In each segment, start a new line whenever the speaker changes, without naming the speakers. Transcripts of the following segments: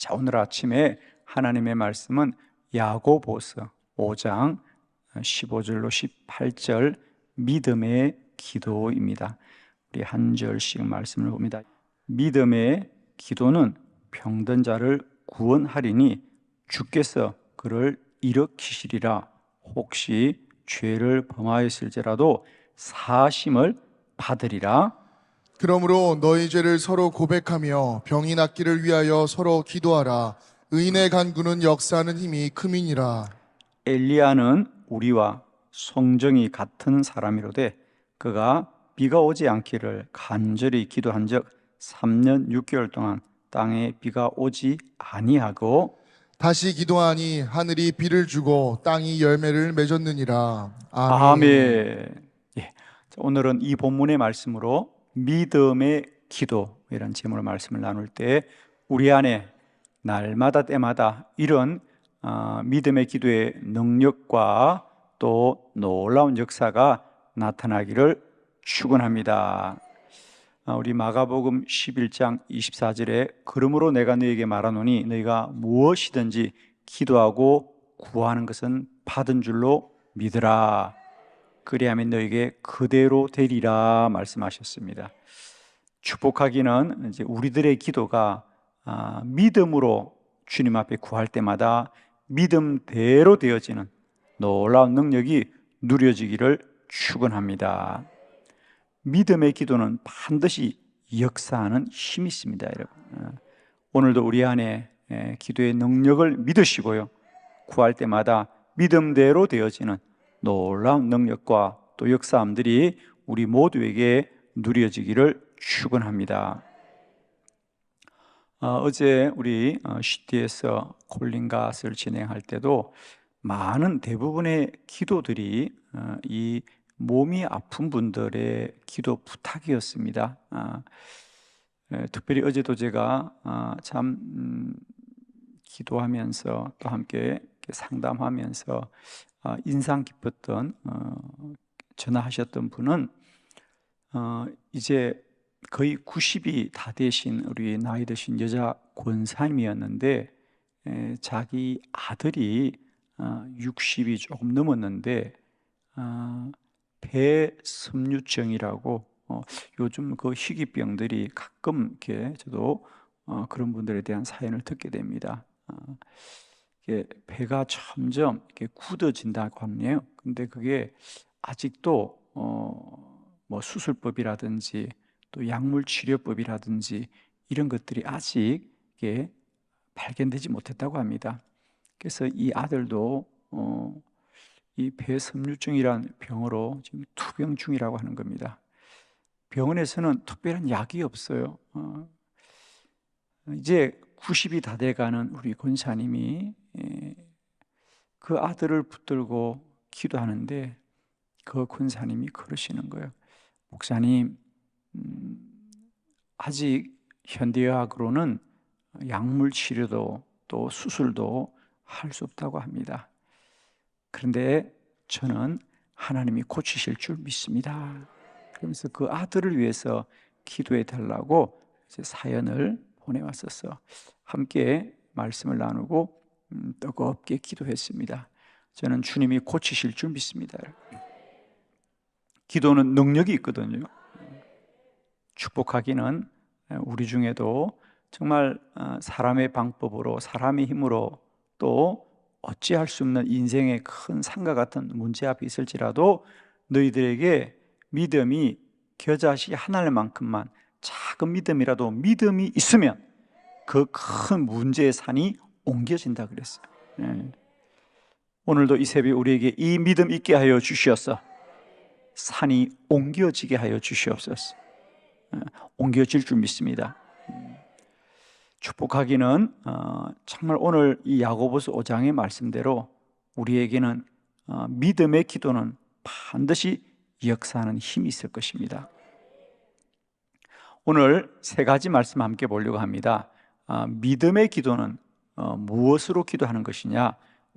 자, 오늘 아침에 하나님의 말씀은 야고보서 5장 15절로 18절 믿음의 기도입니다. 우리 한 절씩 말씀을 봅니다. 믿음의 기도는 병든 자를 구원하리니 주께서 그를 일으키시리라. 혹시 죄를 범하였을지라도 사심을 받으리라.
그러므로 너희 죄를 서로 고백하며 병이 낫기를 위하여 서로 기도하라. 의인의 간구는 역사하는 힘이 크민이라.
엘리야는 우리와 성정이 같은 사람이로되 그가 비가 오지 않기를 간절히 기도한 적 3년 6개월 동안 땅에 비가 오지 아니하고
다시 기도하니 하늘이 비를 주고 땅이 열매를 맺었느니라. 아멘.
아멘. 예. 자, 오늘은 이 본문의 말씀으로 믿음의 기도이라는 제목으로 말씀을 나눌 때 우리 안에 날마다 때마다 이런 아, 믿음의 기도의 능력과 또 놀라운 역사가 나타나기를 축원합니다. 아, 우리 마가복음 11장 24절에 그러므로 내가 너에게 말하노니 너희가 무엇이든지 기도하고 구하는 것은 받은 줄로 믿으라. 그리하면 너에게 그대로 되리라 말씀하셨습니다. 축복하기는 이제 우리들의 기도가 아, 믿음으로 주님 앞에 구할 때마다 믿음대로 되어지는 놀라운 능력이 누려지기를 축원합니다. 믿음의 기도는 반드시 역사하는 힘이 있습니다, 여러분. 어, 오늘도 우리 안에 에, 기도의 능력을 믿으시고요. 구할 때마다 믿음대로 되어지는 놀라운 능력과 또 역사함들이 우리 모두에게 누려지기를 축원합니다. 어, 제 우리 시티에서 콜링갓을 진행할 때도 많은 대부분의 기도들이 어, 이 몸이 아픈 분들의 기도 부탁이었습니다. 아, 에, 특별히 어제도 제가 아, 참 음, 기도하면서 또 함께 상담하면서 아, 인상 깊었던 어, 전화하셨던 분은 어, 이제 거의 90이 다 되신 우리 나이 드신 여자 권사님이었는데 에, 자기 아들이 어, 60이 조금 넘었는데 어, 폐섬유증이라고 어, 요즘 그 희귀병들이 가끔 이렇게 저도 어, 그런 분들에 대한 사연을 듣게 됩니다. 배가 점점 이렇게 굳어진다고 하네요. 근데 그게 아직도 어, 뭐 수술법이라든지 또 약물 치료법이라든지 이런 것들이 아직 이게 발견되지 못했다고 합니다. 그래서 이 아들도 어, 이 폐섬유증이란 병으로 지금 투병 중이라고 하는 겁니다. 병원에서는 특별한 약이 없어요. 어, 이제 90이 다 돼가는 우리 권사님이 예, 그 아들을 붙들고 기도하는데 그 권사님이 그러시는 거예요. 목사님, 음, 아직 현대의학으로는 약물 치료도 또 수술도 할 수 없다고 합니다. 그런데 저는 하나님이 고치실 줄 믿습니다. 그러면서 그 아들을 위해서 기도해 달라고 사연을 보내왔었어. 함께 말씀을 나누고 음, 뜨겁게 기도했습니다. 저는 주님이 고치실 줄 믿습니다. 기도는 능력이 있거든요. 축복하기는 우리 중에도 정말 어, 사람의 방법으로 사람의 힘으로 또 어찌할 수 없는 인생의 큰 산과 같은 문제 앞에 있을지라도 너희들에게 믿음이 겨자씨 하나만큼만 작은 믿음이라도 믿음이 있으면 그 큰 문제의 산이 옮겨진다 그랬어요. 예. 오늘도 이 새벽 우리에게 이 믿음 있게 하여 주시옵소서. 산이 옮겨지게 하여 주시옵소서. 예. 옮겨질 줄 믿습니다. 축복하기는 어, 정말 오늘 이 야고보서 5장의 말씀대로 우리에게는 어, 믿음의 기도는 반드시 역사하는 힘이 있을 것입니다. 오늘 세 가지 말씀 함께 보려고 합니다. 어, 믿음의 기도는 어, 무엇으로 기도하는 것이냐?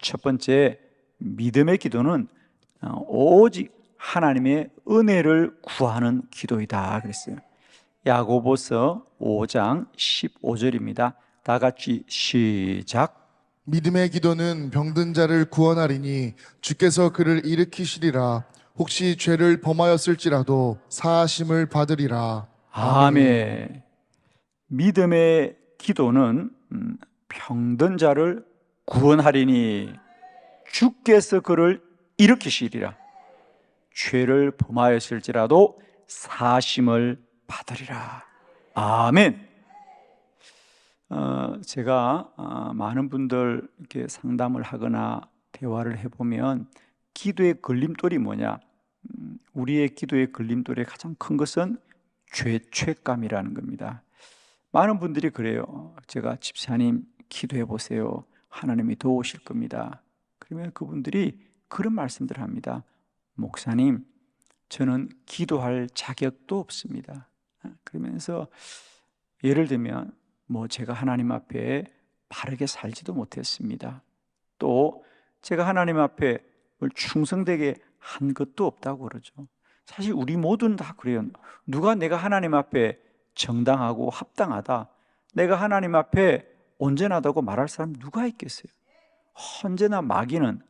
첫 번째, 믿음의 기도는 어, 오직 하나님의 은혜를 구하는 기도이다 그랬어요. 야고보서 5장 15절입니다. 다 같이 시작.
믿음의 기도는 병든 자를 구원하리니 주께서 그를 일으키시리라. 혹시 죄를 범하였을지라도 사하심을 받으리라.
아멘. 믿음의 기도는 음, 병든 자를 구원하리니 주께서 그를 일으키시리라. 죄를 범하였을지라도 사심을 받으리라. 아멘. 어, 제가 어, 많은 분들 이렇게 상담을 하거나 대화를 해보면 기도의 걸림돌이 뭐냐? 음, 우리의 기도의 걸림돌의 가장 큰 것은 죄책감이라는 겁니다. 많은 분들이 그래요. 제가 집사님 기도해 보세요. 하나님이 도우실 겁니다. 그러면 그분들이 그런 말씀들 합니다. 목사님, 저는 기도할 자격도 없습니다. 그러면서 예를 들면 뭐 제가 하나님 앞에 바르게 살지도 못했습니다. 또 제가 하나님 앞에 뭘 충성되게 한 것도 없다고 그러죠. 사실 우리 모두는 다 그래요. 누가 내가 하나님 앞에 정당하고 합당하다, 내가 하나님 앞에 온전하다고 말할 사람 누가 있겠어요? 언제나 마귀는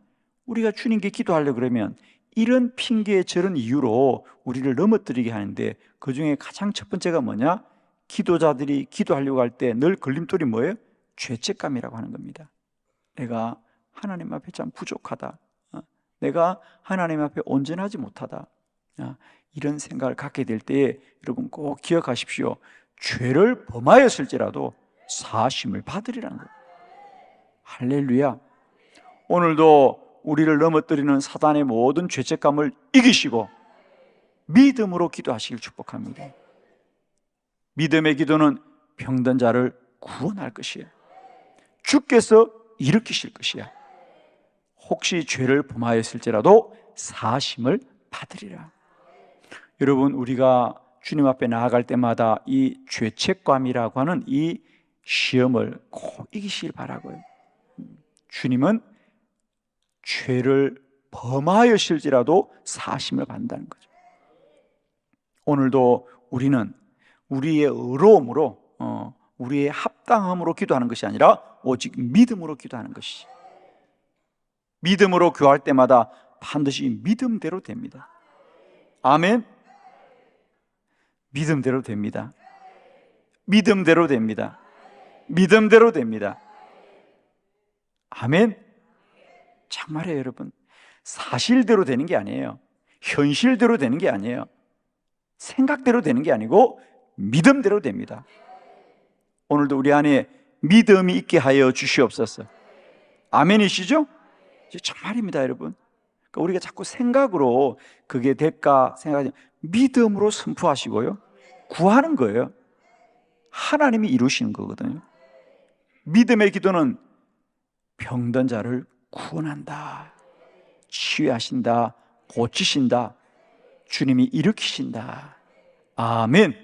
우리가 주님께 기도하려 그러면 이런 핑계 저런 이유로 우리를 넘어뜨리게 하는데 그 중에 가장 첫 번째가 뭐냐? 기도자들이 기도하려고 할 때 늘 걸림돌이 뭐예요? 죄책감이라고 하는 겁니다. 내가 하나님 앞에 참 부족하다. 어? 내가 하나님 앞에 온전하지 못하다. 아, 이런 생각을 갖게 될 때에 여러분 꼭 기억하십시오. 죄를 범하였을지라도 사심을 받으리라는 거예요. 할렐루야. 오늘도 우리를 넘어뜨리는 사단의 모든 죄책감을 이기시고 믿음으로 기도하시길 축복합니다. 믿음의 기도는 병든 자를 구원할 것이에요. 주께서 일으키실 것이야. 혹시 죄를 범하였을지라도 사심을 받으리라. 여러분 우리가 주님 앞에 나아갈 때마다 이 죄책감이라고 하는 이 시험을 꼭 이기시길 바라고요. 주님은 죄를 범하였을지라도 사심을 받는다는 거죠. 오늘도 우리는 우리의 의로움으로 어, 우리의 합당함으로 기도하는 것이 아니라 오직 믿음으로 기도하는 것이 믿음으로 교할 때마다 반드시 믿음대로 됩니다. 아멘. 믿음대로 됩니다. 믿음대로 됩니다. 믿음대로 됩니다. 아멘. 정말이에요, 여러분. 사실대로 되는 게 아니에요. 현실대로 되는 게 아니에요. 생각대로 되는 게 아니고 믿음대로 됩니다. 오늘도 우리 안에 믿음이 있게 하여 주시옵소서. 아멘이시죠? 정말입니다, 여러분. 그러니까 우리가 자꾸 생각으로 그게 될까 생각하지 믿음으로 선포하시고요. 구하는 거예요. 하나님이 이루시는 거거든요. 믿음의 기도는 병든 자를 구원한다. 치유하신다. 고치신다. 주님이 일으키신다. 아멘.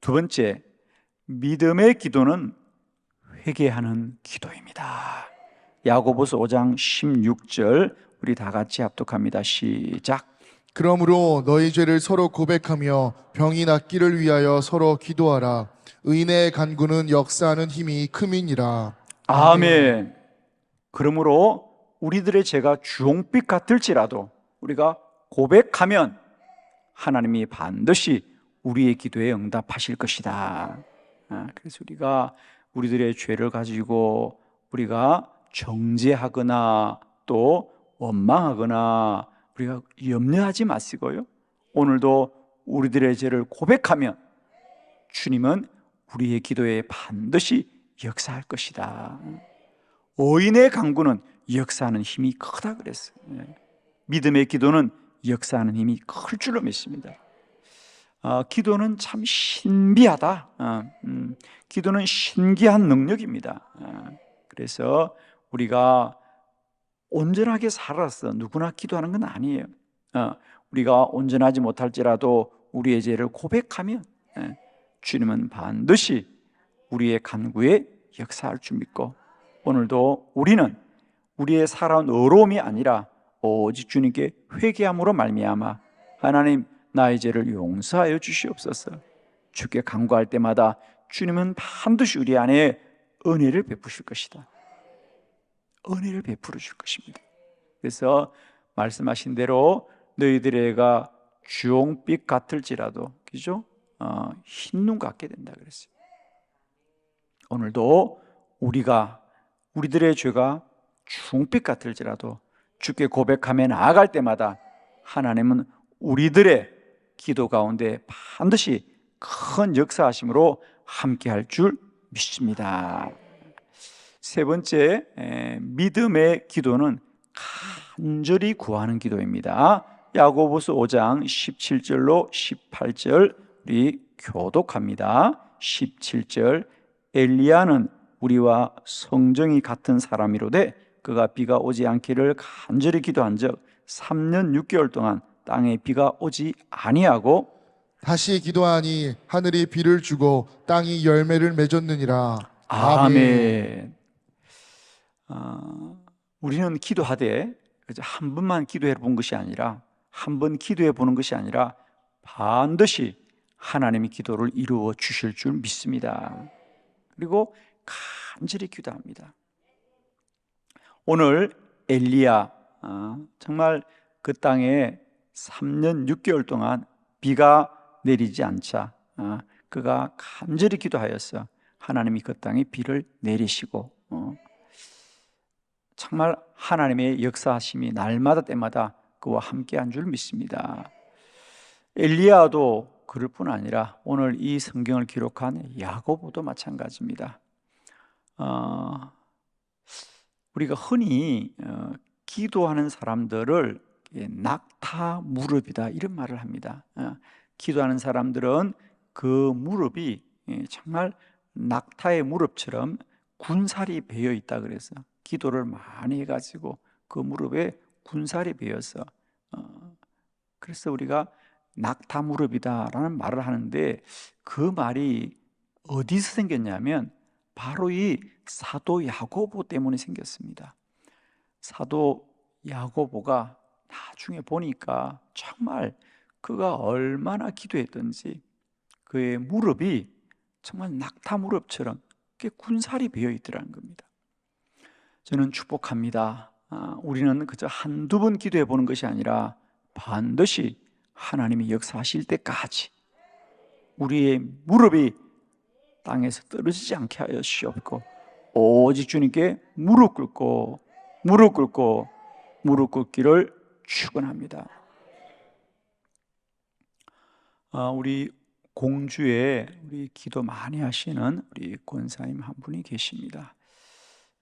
두 번째, 믿음의 기도는 회개하는 기도입니다. 야고보서 5장 16절 우리 다 같이 합독합니다. 시작.
그러므로 너희 죄를 서로 고백하며 병이 낫기를 위하여 서로 기도하라. 의인의 간구는 역사하는 힘이 크민이라.
아멘. 그러므로 우리들의 죄가 주홍빛 같을지라도 우리가 고백하면 하나님이 반드시 우리의 기도에 응답하실 것이다. 아, 그래서 우리가 우리들의 죄를 가지고 우리가 정죄하거나 또 원망하거나 우리가 염려하지 마시고요. 오늘도 우리들의 죄를 고백하면 주님은 우리의 기도에 반드시 역사할 것이다. 어인의 강구는 역사하는 힘이 크다 그랬어요. 예. 믿음의 기도는 역사하는 힘이 클 줄로 믿습니다. 아, 기도는 참 신비하다. 아, 음, 기도는 신기한 능력입니다. 아, 그래서 우리가 온전하게 살아서 누구나 기도하는 건 아니에요. 어, 우리가 온전하지 못할지라도 우리의 죄를 고백하면 예, 주님은 반드시 우리의 간구에 역사할 줄 믿고 오늘도 우리는 우리의 살아온 어려움이 아니라 오직 주님께 회개함으로 말미암아 하나님 나의 죄를 용서하여 주시옵소서. 주께 간구할 때마다 주님은 반드시 우리 안에 은혜를 베푸실 것이다. 은혜를 베풀어 줄 것입니다. 그래서 말씀하신 대로 너희들의 애가 주홍빛 같을지라도 그죠? 어, 흰눈 같게 된다 그랬어요. 오늘도 우리가 우리들의 죄가 주홍빛 같을지라도 주께 고백하며 나아갈 때마다 하나님은 우리들의 기도 가운데 반드시 큰 역사하심으로 함께 할 줄 믿습니다. 세 번째 에, 믿음의 기도는 간절히 구하는 기도입니다. 야고보서 5장 17절로 18절 우리 교독합니다. 17절 엘리야는 우리와 성정이 같은 사람이로되 그가 비가 오지 않기를 간절히 기도한 적 3년 6개월 동안 땅에 비가 오지 아니하고
다시 기도하니 하늘이 비를 주고 땅이 열매를 맺었느니라.
아멘. 아, 우리는 기도하되 한 번만 기도해 본 것이 아니라 한 번 기도해 보는 것이 아니라 반드시 하나님이 기도를 이루어 주실 줄 믿습니다. 그리고 간절히 기도합니다. 오늘 엘리야 아, 정말 그 땅에 3년 6개월 동안 비가 내리지 않자 아, 그가 간절히 기도하였어. 하나님이 그 땅에 비를 내리시고 어, 정말 하나님의 역사하심이 날마다 때마다 그와 함께한 줄 믿습니다. 엘리야도 그럴 뿐 아니라 오늘 이 성경을 기록한 야고보도 마찬가지입니다. 어, 우리가 흔히 어, 기도하는 사람들을 예, 낙타 무릎이다 이런 말을 합니다. 어, 기도하는 사람들은 그 무릎이 예, 정말 낙타의 무릎처럼 군살이 배어 있다 그래서 기도를 많이 해가지고 그 무릎에 군살이 배어서 어, 그래서 우리가 낙타 무릎이다라는 말을 하는데 그 말이 어디서 생겼냐면 바로 이 사도 야고보 때문에 생겼습니다. 사도 야고보가 나중에 보니까 정말 그가 얼마나 기도했던지 그의 무릎이 정말 낙타 무릎처럼 그게 군살이 배어 있더라는 겁니다. 저는 축복합니다. 아, 우리는 그저 한두 번 기도해 보는 것이 아니라 반드시 하나님이 역사하실 때까지 우리의 무릎이 땅에서 떨어지지 않게 하여 주시옵고 오직 주님께 무릎 꿇고 무릎 꿇고 무릎 꿇기를 축원합니다. 아, 우리 공주에 우리 기도 많이 하시는 우리 권사님 한 분이 계십니다.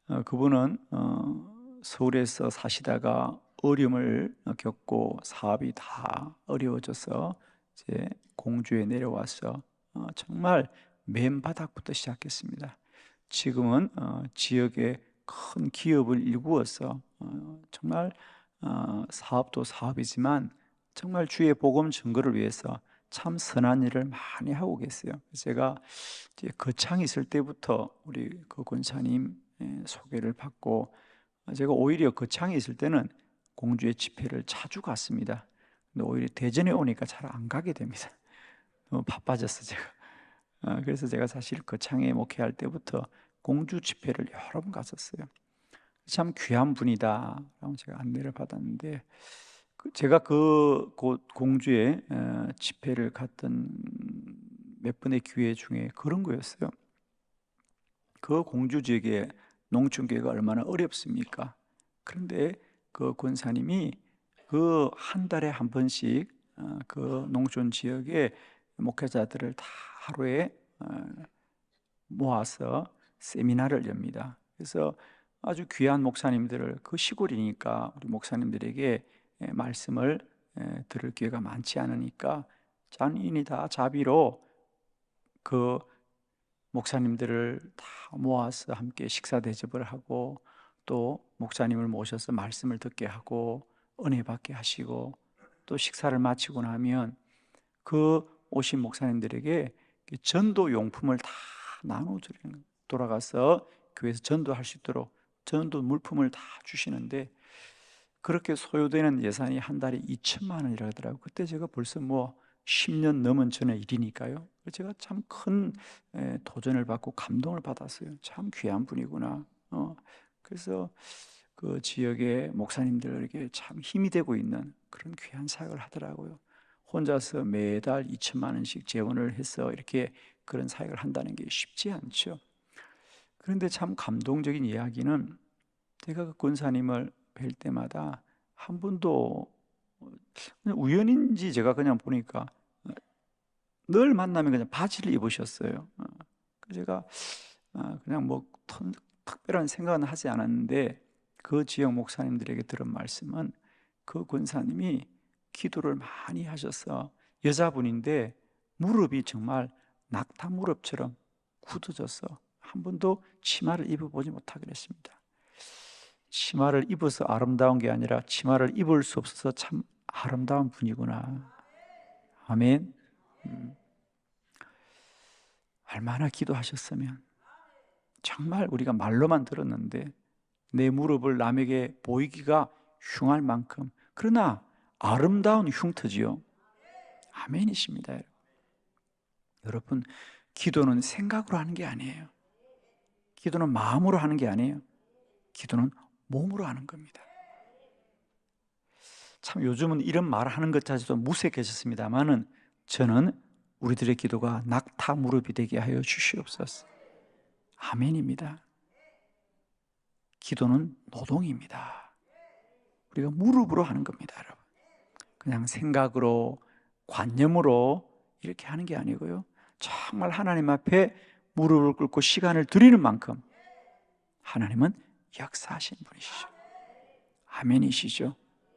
어, 그분은 어, 서울에서 사시다가 어려움을 겪고 사업이 다 어려워져서 이제 공주에 내려와서 어, 정말 맨 바닥부터 시작했습니다. 지금은 어, 지역의 큰 기업을 일구어서 어, 정말 어, 사업도 사업이지만 정말 주의 복음 증거를 위해서 참 선한 일을 많이 하고 계세요. 제가 거창 있을 때부터 우리 그 권사님 예, 소개를 받고 제가 오히려 거창에 있을 때는 공주의 집회를 자주 갔습니다. 근데 오히려 대전에 오니까 잘 안 가게 됩니다. 너무 바빠졌어 제가. 어, 그래서 제가 사실 거창에 목회할 때부터 공주 집회를 여러 번 갔었어요. 참 귀한 분이다. 라고 제가 안내를 받았는데 그 제가 그 곳 공주의 어, 집회를 갔던 몇 번의 기회 중에 그런 거였어요. 그 공주 지역에 농촌교회가 얼마나 어렵습니까? 그런데 그 권사님이 그 한 달에 한 번씩 어, 그 농촌 지역의 목회자들을 다 하루에 어, 모아서 세미나를 엽니다. 그래서 아주 귀한 목사님들을 그 시골이니까 우리 목사님들에게 예, 말씀을 예, 들을 기회가 많지 않으니까 장인이 다 자비로 그 목사님들을 다 모아서 함께 식사 대접을 하고 또 목사님을 모셔서 말씀을 듣게 하고 은혜 받게 하시고 또 식사를 마치고 나면 그 오신 목사님들에게 전도 용품을 다 나눠주는 거예요. 돌아가서 교회에서 전도할 수 있도록 전도 물품을 다 주시는데 그렇게 소요되는 예산이 한 달에 2천만 원이라 하더라고요. 그때 제가 벌써 뭐 10년 넘은 전의 일이니까요. 제가 참 큰 도전을 받고 감동을 받았어요. 참 귀한 분이구나. 어, 그래서 그 지역의 목사님들에게 참 힘이 되고 있는 그런 귀한 사역을 하더라고요. 혼자서 매달 2천만 원씩 재원을 해서 이렇게 그런 사역을 한다는 게 쉽지 않죠. 그런데 참 감동적인 이야기는 제가 그 권사님을 뵐 때마다 한 번도 우연인지 제가 그냥 보니까 늘 만나면 그냥 바지를 입으셨어요. 어, 제가 아, 그냥 뭐 턴- 특별한 생각은 하지 않았는데 그 지역 목사님들에게 들은 말씀은 그 권사님이 기도를 많이 하셔서 여자분인데 무릎이 정말 낙타 무릎처럼 굳어져서 한 번도 치마를 입어보지 못하게 됐습니다. 치마를 입어서 아름다운 게 아니라 치마를 입을 수 없어서 참 아름다운 분이구나. 아멘. 음. 얼마나 기도하셨으면 정말 우리가 말로만 들었는데 내 무릎을 남에게 보이기가 흉할 만큼 그러나 아름다운 흉터지요. 아멘이십니다. 여러분. 기도는 생각으로 하는 게 아니에요. 기도는 마음으로 하는 게 아니에요. 기도는 몸으로 하는 겁니다. 참 요즘은 이런 말 하는 것 자체도 무색해졌습니다만은 저는 우리들의 기도가 낙타 무릎이 되게 하여 주시옵소서. 아멘입니다. 기도는 노동입니다. 우리가 무릎으로 하는 겁니다, 여러분. 그냥 생각으로, 관념으로 이렇게 하는 게 아니고요. 정말 하나님 앞에 무릎을 꿇고 시간을 드리는 만큼 하나님은 역사하신 분이시죠. 아멘이시죠.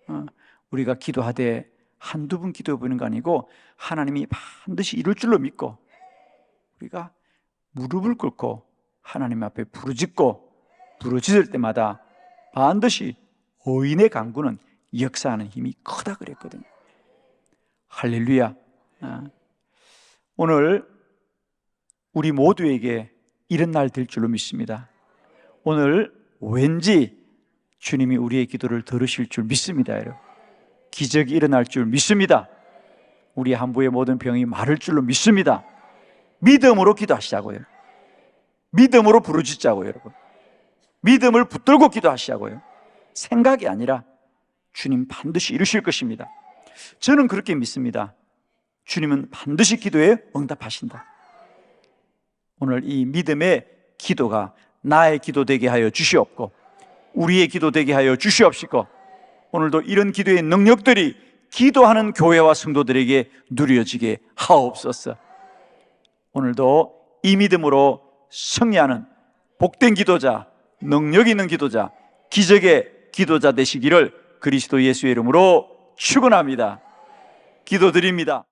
어, 우리가 기도하되 한두 분 기도해 보는 거 아니고 하나님이 반드시 이룰 줄로 믿고 우리가 무릎을 꿇고 하나님 앞에 부르짖고 부르짖을 때마다 반드시 의인의 강구는 역사하는 힘이 크다 그랬거든요. 할렐루야. 아, 오늘 우리 모두에게 이런 날 될 줄로 믿습니다. 오늘 왠지 주님이 우리의 기도를 들으실 줄 믿습니다, 여러분. 기적이 일어날 줄 믿습니다. 우리 한부의 모든 병이 마를 줄로 믿습니다. 믿음으로 기도하시자고요. 믿음으로 부르짖자고요, 여러분. 믿음을 붙들고 기도하시자고요. 생각이 아니라 주님 반드시 이루실 것입니다. 저는 그렇게 믿습니다. 주님은 반드시 기도에 응답하신다. 오늘 이 믿음의 기도가 나의 기도 되게 하여 주시옵고 우리의 기도 되게 하여 주시옵시고 오늘도 이런 기도의 능력들이 기도하는 교회와 성도들에게 누려지게 하옵소서. 오늘도 이 믿음으로 승리하는 복된 기도자, 능력 있는 기도자, 기적의 기도자 되시기를 그리스도 예수의 이름으로 축원합니다. 기도드립니다.